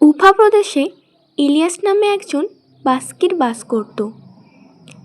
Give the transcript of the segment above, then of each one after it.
উফা প্রদেশে ইলিয়াস নামে একজন বাস্কির বাস করত।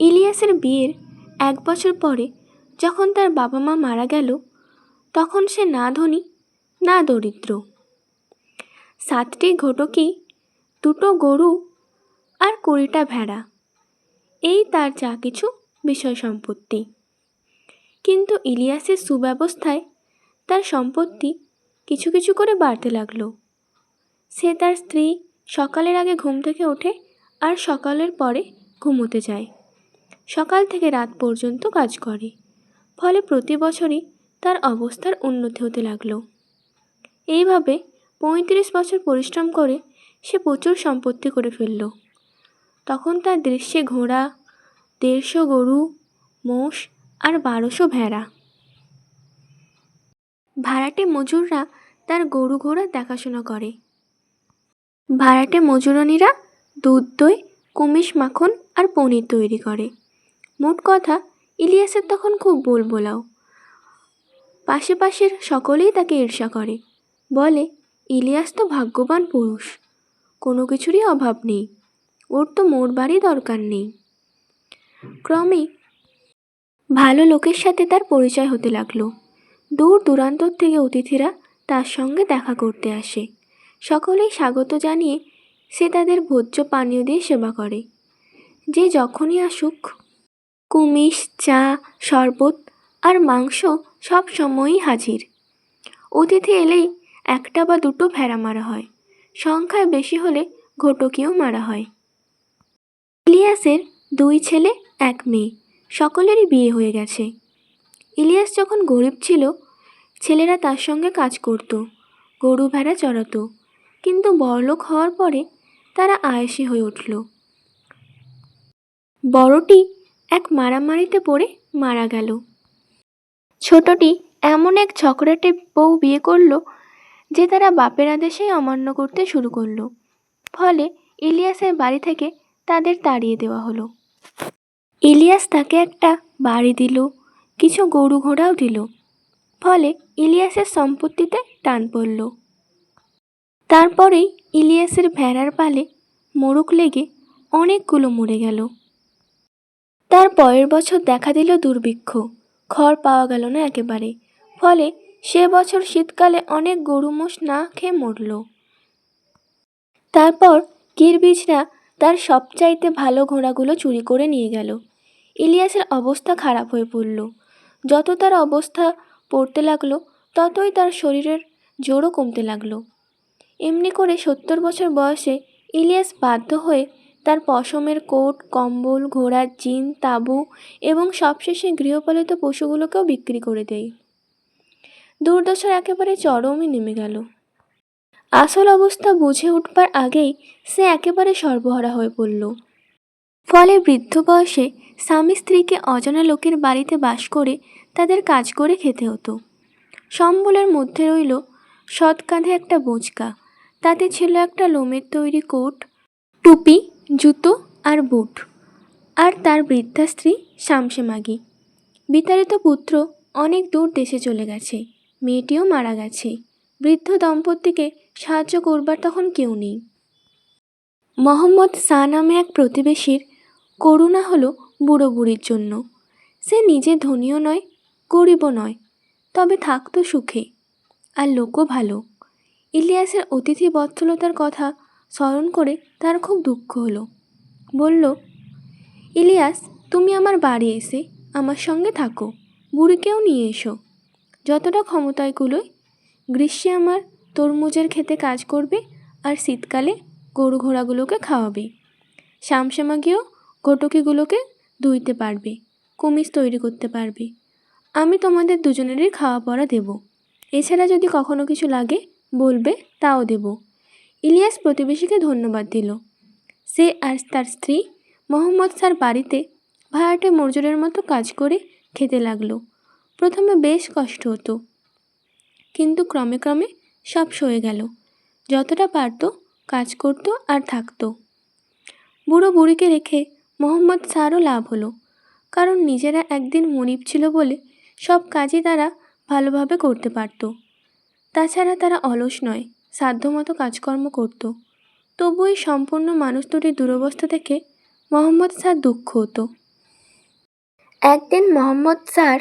ইলিয়াসের বিয়ের এক বছর পরে যখন তার বাবা মা মারা গেল, তখন সে না ধনী, না দরিদ্র। সাতটি ঘটকি দুটো গরু আর কুড়িটা ভেড়া। এই তার যা কিছু বিষয় সম্পত্তি। কিন্তু ইলিয়াসের সুব্যবস্থায় তার সম্পত্তি কিছু কিছু করে বাড়তে লাগল। সে তার স্ত্রী সকালের আগে ঘুম থেকে ওঠে আর সকালের পরে ঘুমোতে যায়। সকাল থেকে রাত পর্যন্ত কাজ করে। ফলে প্রতি বছরই তার অবস্থার উন্নতি হতে লাগল। এইভাবে পঁয়ত্রিশ বছর পরিশ্রম করে সে প্রচুর সম্পত্তি করে ফেলল। তখন তার দৃশ্যে ঘোড়া, দেড়শো গরু, মোষ আর বারোশো ভেড়া। ভাড়াটে মজুররা তার গরু ঘোড়া দেখাশোনা করে। ভাড়াটে মজুরনীরা দুধ, দই, কুমিশ, মাখন আর পনির তৈরি করে। মোট কথা, ইলিয়াসের তখন খুব বোলবোলাও। পাশে পাশের সকলেই তাকে ঈর্ষা করে। বলে, ইলিয়াস তো ভাগ্যবান পুরুষ, কোনো কিছুরই অভাব নেই। ওর তো মোর বাড়ি দরকার নেই। ক্রমে ভালো লোকের সাথে তার পরিচয় হতে লাগল। দূর দূরান্তর থেকে অতিথিরা তার সঙ্গে দেখা করতে আসে। সকলেই স্বাগত জানিয়ে সে তাদের ভোজ্য পানীয় দিয়ে সেবা করে। যে যখনই আসুক, কুমিশ, চা, শরবত আর মাংস সব সময়ই হাজির। অতিথি এলেই একটা বা দুটো ভেড়া মারা হয়। সংখ্যায় বেশি হলে ঘটকিও মারা হয়। ইলিয়াসের দুই ছেলে, এক মেয়ে, সকলেরই বিয়ে হয়ে গেছে। ইলিয়াস যখন গরিব ছিল, ছেলেরা তার সঙ্গে কাজ করত, গরু ভেড়া চড়াতো। কিন্তু বড়লোক হওয়ার পরে তারা আয়েসি হয়ে উঠল। বড়টি এক মারামারিতে পড়ে মারা গেল। ছোটটি এমন এক ঝগড়াটে বউ বিয়ে করল যে তারা বাপের আদেশেই অমান্য করতে শুরু করল। ফলে ইলিয়াসের বাড়ি থেকে তাদের তাড়িয়ে দেওয়া হলো। ইলিয়াস তাকে একটা বাড়ি দিল, কিছু গরু ঘোড়াও দিল। ফলে ইলিয়াসের সম্পত্তিতে টান পড়ল। তারপরেই ইলিয়াসের ভেড়ার পালে মোরগ লেগে অনেকগুলো মরে গেল। তার পরের বছর দেখা দিল দুর্ভিক্ষ। খড় পাওয়া গেল না একেবারে। ফলে সে বছর শীতকালে অনেক গরু মোষ না খেয়ে মরল। তারপর কিরবিজরা তার সবচাইতে ভালো ঘোড়াগুলো চুরি করে নিয়ে গেল। ইলিয়াসের অবস্থা খারাপ হয়ে পড়ল। যত তার অবস্থা পড়তে লাগল, ততই তার শরীরের জোরও কমতে লাগল। এমনি করে সত্তর বছর বয়সে ইলিয়াস বাধ্য হয়ে তার পশমের কোট, কম্বল, ঘোড়ার জিন, তাঁবু এবং সবশেষে গৃহপালিত পশুগুলোকেও বিক্রি করে দেয়। দুর্দশার একেবারে চরমই নেমে গেল। আসল অবস্থা বুঝে উঠবার আগেই সে একেবারে সর্বহারা হয়ে পড়ল। ফলে বৃদ্ধ বয়সে স্বামী স্ত্রীকে অজানা লোকের বাড়িতে বাস করে তাদের কাজ করে খেতে হতো। সম্বলের মধ্যে রইল সৎ কাঁধে একটা বোঁচকা। তাতে ছিল একটা লোমের তৈরি কোট, টুপি, জুতো আর বুট। আর তার বৃদ্ধা স্ত্রী শামসে মাগি বিতাড়িত পুত্র অনেক দূর দেশে চলে গেছে। মেয়েটিও মারা গেছে। বৃদ্ধ দম্পতিকে সাহায্য করবার তখন কেউ নেই। মোহাম্মদ শাহ নামে এক প্রতিবেশীর করুণা হলো বুড়ো বুড়ির জন্য। সে নিজে ধনীও নয়, গরিবও নয়, তবে থাকতো সুখে। আর লোকও ভালো। ইলিয়াসের অতিথি বৎসলতার কথা স্মরণ করে তার খুব দুঃখ হলো। বলল, ইলিয়াস, তুমি আমার বাড়ি এসে আমার সঙ্গে থাকো। বুড়িকেও নিয়ে এসো। যতটা ক্ষমতায় কুলোয়, গ্রীষ্মে আমার তরমুজের খেতে কাজ করবে আর শীতকালে গরু ঘোড়াগুলোকে খাওয়াবে। শামশামাগিও ঘটকিগুলোকে ধুইতে পারবে কুমিজ তৈরি করতে পারবে। আমি তোমাদের দুজনেরই খাওয়া পড়া দেব। এছাড়া যদি কখনো কিছু লাগে বলবে, তাও দেব। ইলিয়াস প্রতিবেশীকে ধন্যবাদ দিল। সে আর তার স্ত্রী মোহাম্মদ স্যার বাড়িতে ভাড়াটে মজুরের মতো কাজ করে খেতে লাগল। প্রথমে বেশ কষ্ট হতো, কিন্তু ক্রমে ক্রমে সব সয়ে গেল। যতটা পারত কাজ করতো আর থাকতো। বুড়ো বুড়িকে রেখে মোহাম্মদ স্যারও লাভ হলো, কারণ নিজেরা একদিন মনিব ছিল বলে সব কাজই তারা ভালোভাবে করতে পারত। তাছাড়া তারা অলস নয়, সাধ্যমতো কাজকর্ম করত। তবু এই সম্পূর্ণ মানুষ দুটির দুরবস্থা থেকে মোহাম্মদ স্যার দুঃখ হতো। একদিন মোহাম্মদ স্যার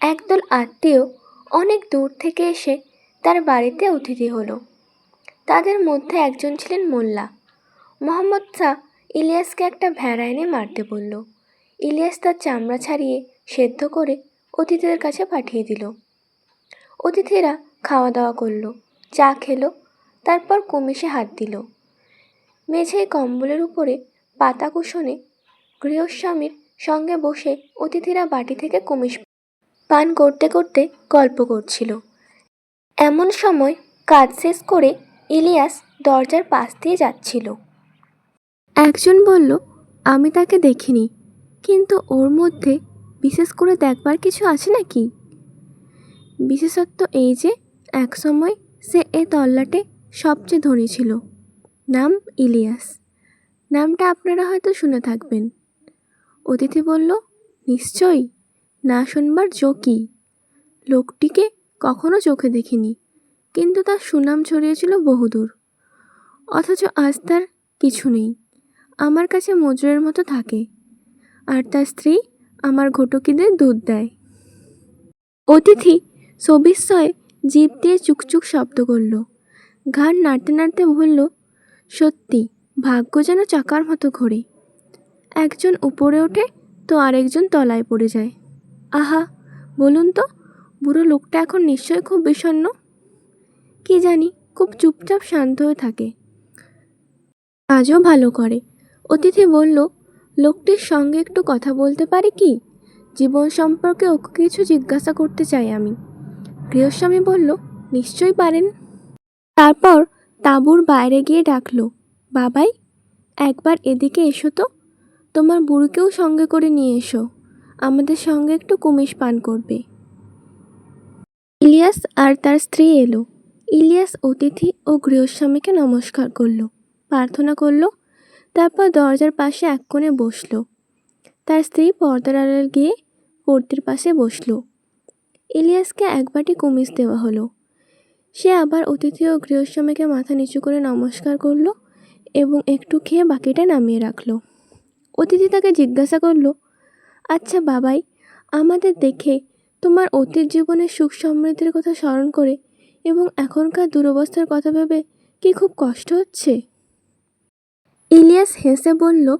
একদল আত্মীয় অনেক দূর থেকে এসে তার বাড়িতে অতিথি হলো। তাদের মধ্যে একজন ছিলেন মোল্লা। মোহাম্মদ শাহ ইলিয়াসকে একটা ভেড়া এনে মারতে বলল। ইলিয়াস তার চামড়া ছাড়িয়ে সেদ্ধ করে অতিথিদের কাছে পাঠিয়ে দিল। অতিথিরা খাওয়া দাওয়া করল, চা খেলো, তারপর কমিশে হাত দিল। মেঝেয় কম্বলের উপরে পাতা কুশনে গৃহস্বামীর সঙ্গে বসে অতিথিরা বাটি থেকে কমিশ পান করতে করতে গল্প করছিল। এমন সময় কাজ শেষ করে ইলিয়াস দরজার পাশ দিয়ে যাচ্ছিল। একজন বলল, আমি তাকে দেখিনি, কিন্তু ওর মধ্যে বিশেষ করে দেখবার কিছু আছে নাকি? বিশেষত্ব এই যে একসময় সে এ তল্লাটে সবচেয়ে ধনী ছিল। নাম ইলিয়াস। নামটা আপনারা হয়তো শুনে থাকবেন। অতিথি বলল, নিশ্চয়ই। না শুনবার জোকই লোকটিকে কখনো চোখে দেখিনি, কিন্তু তার সুনাম ছড়িয়েছিল বহুদূর। অথচ আজ তার কিছু নেই। আমার কাছে মজুরের মতো থাকে। আর তার স্ত্রী আমার ঘটকিদের দুধ দেয়। অতিথি সবিস্ময়ে জিভ দিয়ে চুকচুক শব্দ করল। ঘাড় নাড়তে নাড়তে বলল, সত্যি, ভাগ্য যেন চাকার মতো ঘোরে। একজন উপরে ওঠে তো আরেকজন তলায় পড়ে যায়। আহা, বলুন তো, বুড়ো লোকটা এখন নিশ্চয়ই খুব বিষণ্ণ? কি জানি, খুব চুপচাপ শান্ত হয়ে থাকে। কাজও ভালো করে। অতিথি বলল, লোকটির সঙ্গে একটু কথা বলতে পারি কি? জীবন সম্পর্কে ওকে কিছু জিজ্ঞাসা করতে চাই আমি। গৃহস্বামী বলল, নিশ্চয়ই পারেন। তারপর তাঁবুর বাইরে গিয়ে ডাকলো, বাবাই, একবার এদিকে এসো তো। তোমার বুড়িকেও সঙ্গে করে নিয়ে এসো। আমাদের সঙ্গে একটু কুমিশ পান করবে। ইলিয়াস আর তার স্ত্রী এলো। ইলিয়াস অতিথি ও গৃহস্বামীকে নমস্কার করল, প্রার্থনা করল, তারপর দরজার পাশে এক কোণে বসল। তার স্ত্রী পর্দার আড়াল গিয়ে পর্দির পাশে বসল। ইলিয়াসকে এক বাটি কুমিজ দেওয়া হলো। সে আবার অতিথি ও গৃহস্বামীকে মাথা নিচু করে নমস্কার করল এবং একটু খেয়ে বাকিটা নামিয়ে রাখল। অতিথি তাকে জিজ্ঞাসা করল আচ্ছা বাবাই, আমাদের দেখে তোমার অতীত জীবনের সুখ সমৃদ্ধির কথা স্মরণ করে এবং এখনকার দুরবস্থার কথা ভেবে কি খুব কষ্ট হচ্ছে? ইলিয়াস হেসে বলল,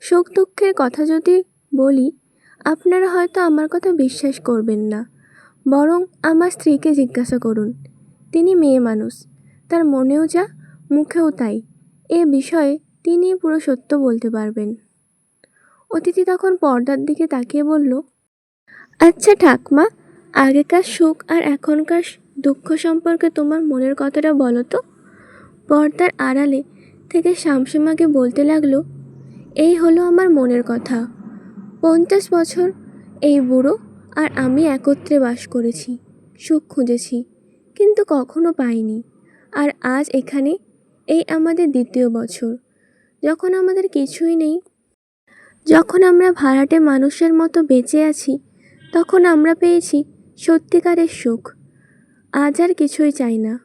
সুখ দুঃখের কথা যদি বলি, আপনারা হয়তো আমার কথা বিশ্বাস করবেন না। বরং আমার স্ত্রীকে জিজ্ঞাসা করুন। তিনি মেয়ে মানুষ। তার মনেও যা, মুখেও তাই। এ বিষয়ে তিনি পুরো সত্য বলতে পারবেন। অতিথি তখন পর্দার দিকে তাকিয়ে বলল আচ্ছা ঠাকমা, আগেকার সুখ আর এখনকার দুঃখ সম্পর্কে তোমার মনের কথাটা বলো তো? পর্দার আড়ালে থেকে শামসিমাকে বলতে লাগল, এই হলো আমার মনের কথা। পঞ্চাশ বছর এই বুড়ো আর আমি একত্রে বাস করেছি, সুখ খুঁজেছি, কিন্তু কখনো পাইনি। আর আজ এখানে, এই আমাদের দ্বিতীয় বছর। যখন আমাদের কিছুই নেই, যখন আমরা ভাড়াটে মানুষের মতো বেঁচে আছি, তখন আমরা পেয়েছি সত্যিকারের সুখ। আজ আর কিছুই চাই না।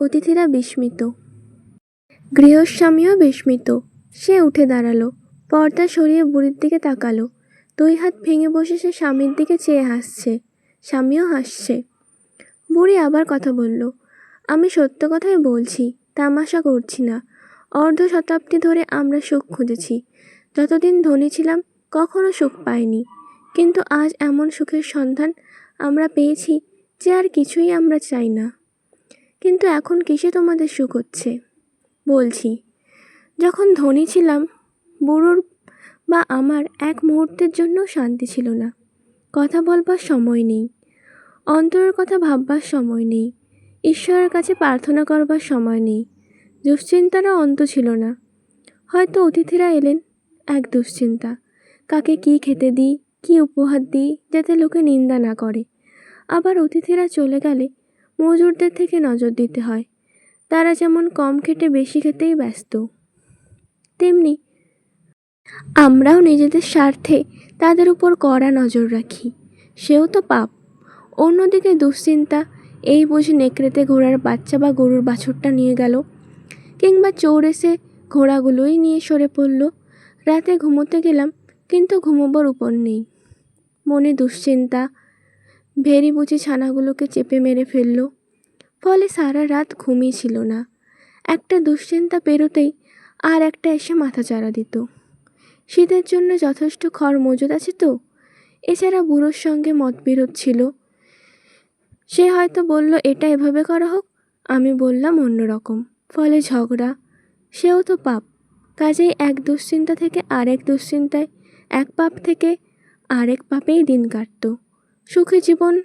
অতিথিরা বিস্মিত। গৃহস্বামীও বিস্মিত। সে উঠে দাঁড়াল, পর্দা সরিয়ে বুড়ির দিকে তাকালো। দুই হাত ভেঙে বসে সে স্বামীর দিকে চেয়ে হাসছে। স্বামীও হাসছে। বুড়ি আবার কথা বলল, আমি সত্য কথাই বলছি, তামাশা করছি না। অর্ধ শতাব্দী ধরে আমরা সুখ খুঁজেছি। যতদিন ধনী ছিলাম, কখনো সুখ পাইনি। কিন্তু আজ এমন সুখের সন্ধান আমরা পেয়েছি যে আর কিছুই আমরা চাই না। কিন্তু এখন কিসে তোমাদের সুখ হচ্ছে? বলছি। যখন ধনী ছিলাম, বুড়োর বা আমার এক মুহূর্তের জন্য শান্তি ছিল না। কথা বলবার সময় নেই। অন্তরের কথা ভাববার সময় নেই। ঈশ্বরের কাছে প্রার্থনা করবার সময় নেই। দুশ্চিন্তারও অন্ত ছিল না। হয়তো অতিথিরা এলেন, এক দুশ্চিন্তা। কাকে কি খেতে দিই, কি উপহার দিই, যাতে লোকে নিন্দা না করে। আবার অতিথিরা চলে গেলে মজুরদের থেকে নজর দিতে হয়। তারা যেমন কম খেটে বেশি খেতেই ব্যস্ত। তেমনি আমরাও নিজেদের স্বার্থে তাদের উপর কড়া নজর রাখি। সেও তো পাপ। অন্যদিকে দুশ্চিন্তা, এই বুঝি নেকড়েতে ঘোড়ার বাচ্চা বা গরুর বাছুরটা নিয়ে গেল, কিংবা চোর এসে ঘোড়াগুলোই নিয়ে সরে পড়ল। রাতে ঘুমোতে গেলাম, কিন্তু ঘুমোবার উপর নেই। মনে দুশ্চিন্তা, ভেরি বুঝি ছানাগুলোকে চেপে মেরে ফেলল। ফলে সারা রাত ঘুমই ছিল না। একটা দুশ্চিন্তা পেরোতেই আর একটা এসে মাথা চারা দিত। শীতের জন্য যথেষ্ট খড় মজুদ আছে তো? এছাড়া বুড়োর সঙ্গে মতবিরোধ ছিল। সে হয়তো বলল, এটা এভাবে করা হোক? আমি বললাম অন্যরকম ফলে ঝগড়া। সেও তো পাপ। কাজেই এক দুশ্চিন্তা থেকে আরেক দুশ্চিন্তায়, এক পাপ থেকে আরেক পাপেই দিন কাটত। সুখী জীবন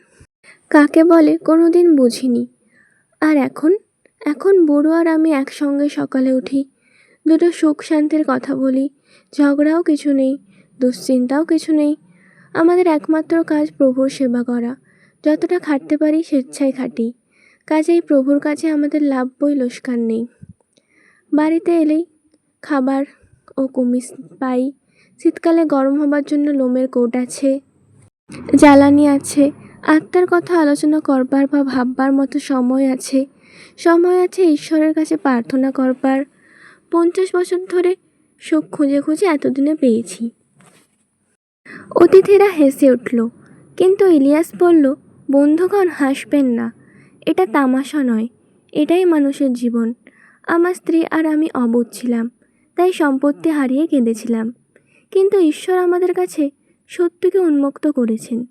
কাকে বলে কোনো দিন বুঝিনি। আর এখন? এখন বুড়ো আর আমি একসঙ্গে সকালে উঠি, দুটো সুখ শান্তির কথা বলি ঝগড়াও কিছু নেই, দুশ্চিন্তাও কিছু নেই। আমাদের একমাত্র কাজ প্রভুর সেবা করা। যতটা খাটতে পারি স্বেচ্ছায় খাটি। কাজেই প্রভুর কাছে আমাদের লাভ বই লোসকান নেই। বাড়িতে এলেই খাবার ও কুমিজ পাই। শীতকালে গরম হবার জন্য লোমের কোট আছে, জ্বালানি আছে। আত্মার কথা আলোচনা করবার বা ভাববার মতো সময় আছে। সময় আছে ঈশ্বরের কাছে প্রার্থনা করবার। পঞ্চাশ বছর ধরে সুখ খুঁজে খুঁজে এতদিনে পেয়েছি। অতিথিরা হেসে উঠল, কিন্তু ইলিয়াস বলল, বন্ধুগণ, হাসবেন না। এটা তামাশা নয়, এটাই মানুষের জীবন। আমার স্ত্রী আর আমি অবুধ ছিলাম, তাই সম্পত্তি হারিয়ে কেঁদেছিলাম। কিন্তু ঈশ্বর আমাদের কাছে সত্যকে উন্মুক্ত করেছেন।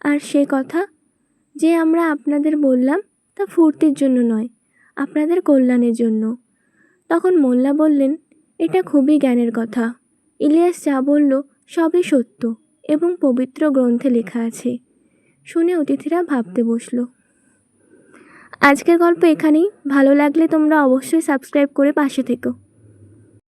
আর সে কথা যে আমরা আপনাদের বললাম, তা ফুর্তির জন্য নয়, আপনাদের কল্যাণের জন্য। তখন মোল্লা বললেন এটা খুবই জ্ঞানের কথা। ইলিয়াস যা বলল সবই সত্য এবং পবিত্র গ্রন্থে লেখা আছে। শুনে অতিথিরা ভাবতে বসল। আজকের গল্প এখানেই। ভালো লাগলে তোমরা অবশ্যই সাবস্ক্রাইব করে পাশে থেকো।